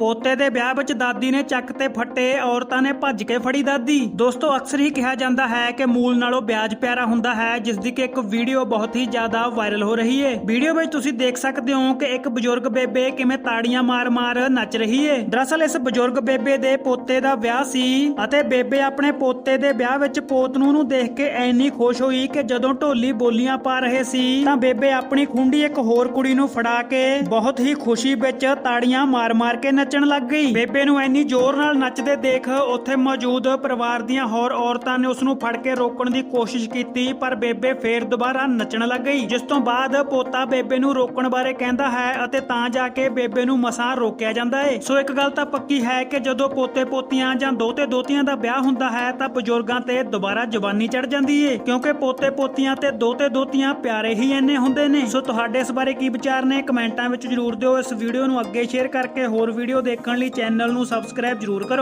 ਪੋਤੇ ਦੇ ਵਿਆਹ ਵਿੱਚ ਦਾਦੀ ਨੇ ਚੱਕ ਤੇ ਫੱਟੇ, ਔਰਤਾਂ ਨੇ ਭੱਜ ਕੇ ਫੜੀ ਦਾਦੀ। ਦੋਸਤੋ, ਅਕਸਰ ਹੀ ਕਿਹਾ ਜਾਂਦਾ ਹੈ ਕਿ ਮੂਲ ਨਾਲੋਂ ਵਿਆਜ ਪਿਆਰਾ ਹੁੰਦਾ ਹੈ ਜਿਸ ਦੀ ਕਿ ਇੱਕ ਵੀਡੀਓ ਬਹੁਤ ਹੀ ਜ਼ਿਆਦਾ ਵਾਇਰਲ ਹੋ ਰਹੀ ਹੈ ਵੀਡੀਓ ਵਿੱਚ ਤੁਸੀਂ ਦੇਖ ਸਕਦੇ ਹੋ ਕਿ ਇੱਕ ਬਜ਼ੁਰਗ ਬੇਬੇ ਕਿਵੇਂ ਤਾੜੀਆਂ ਮਾਰ-ਮਾਰ ਨੱਚ ਰਹੀ ਹੈ ਦਰਅਸਲ, ਇਸ ਬਜ਼ੁਰਗ ਬੇਬੇ ਦੇ ਪੋਤੇ ਦਾ ਵਿਆਹ ਸੀ ਅਤੇ ਬੇਬੇ ਆਪਣੇ ਪੋਤੇ ਦੇ ਵਿਆਹ ਵਿੱਚ ਪੋਤ ਨੂੰ ਨੂੰ ਦੇਖ ਕੇ ਐਨੀ ਖੁਸ਼ ਹੋਈ ਕਿ ਜਦੋਂ ਢੋਲੀ ਬੋਲੀਆਂ ਪਾ ਰਹੇ ਸੀ, ਤਾਂ ਬੇਬੇ ਆਪਣੀ ਖੁੰਡੀ ਇੱਕ ਹੋਰ ਕੁੜੀ ਨੂੰ ਫੜਾ ਕੇ ਬਹੁਤ ਹੀ ਖੁਸ਼ੀ ਵਿੱਚ ਤਾੜੀਆਂ ਮਾਰ-ਮਾਰ ਕੇ ਨੱਚ ਨੱਚਣ ਲੱਗ ਗਈ। ਬੇਬੇ ਨੂੰ ਐਨੀ ਜ਼ੋਰ ਨਾਲ ਨੱਚਦੇ ਦੇਖ ਉੱਥੇ ਮੌਜੂਦ ਪਰਿਵਾਰ ਦੀਆਂ ਹੋਰ ਔਰਤਾਂ ਨੇ ਉਸ ਨੂੰ ਫੜ ਕੇ ਰੋਕਣ ਦੀ ਕੋਸ਼ਿਸ਼ ਕੀਤੀ, ਪਰ ਬੇਬੇ ਫੇਰ ਦੁਬਾਰਾ ਨੱਚਣ ਲੱਗ ਗਈ, ਜਿਸ ਤੋਂ ਬਾਅਦ ਪੋਤਾ ਬੇਬੇ ਨੂੰ ਰੋਕਣ ਬਾਰੇ ਕਹਿੰਦਾ ਹੈ ਅਤੇ ਤਾਂ ਜਾ ਕੇ ਬੇਬੇ ਨੂੰ ਮਸਾਂ ਰੋਕਿਆ ਜਾਂਦਾ ਹੈ ਸੋ ਇੱਕ ਗੱਲ ਤਾਂ ਪੱਕੀ ਹੈ ਕਿ ਜਦੋਂ ਪੋਤੇ ਪੋਤੀਆਂ ਜਾਂ ਦੋਤੇ ਦੋਤੀਆਂ ਦਾ ਵਿਆਹ ਹੁੰਦਾ ਹੈ ਤਾਂ ਬਜ਼ੁਰਗਾਂ ਤੇ ਦੁਬਾਰਾ ਜਵਾਨੀ ਚੜ ਜਾਂਦੀ ਏ, ਕਿਉਂਕਿ ਪੋਤੇ ਪੋਤੀਆਂ ਤੇ ਦੋਤੇ ਦੋਤੀਆਂ ਪਿਆਰੇ ਹੀ ਇੰਨੇ ਹੁੰਦੇ ਨੇ। ਸੋ ਤੁਹਾਡੇ ਇਸ ਬਾਰੇ ਕੀ ਵਿਚਾਰ ਨੇ? ਕਮੈਂਟਾਂ ਵਿੱਚ ਜਰੂਰ ਦਿਓ, ਇਸ ਵੀਡੀਓ ਨੂੰ ਅੱਗੇ ਸ਼ੇਅਰ ਕਰਕੇ ਹੋਰ ਵੀਡੀਓ ਦੇਖਣ ਲਈ ਚੈਨਲ ਨੂੰ ਸਬਸਕ੍ਰਾਈਬ ਜਰੂਰ ਕਰੋ।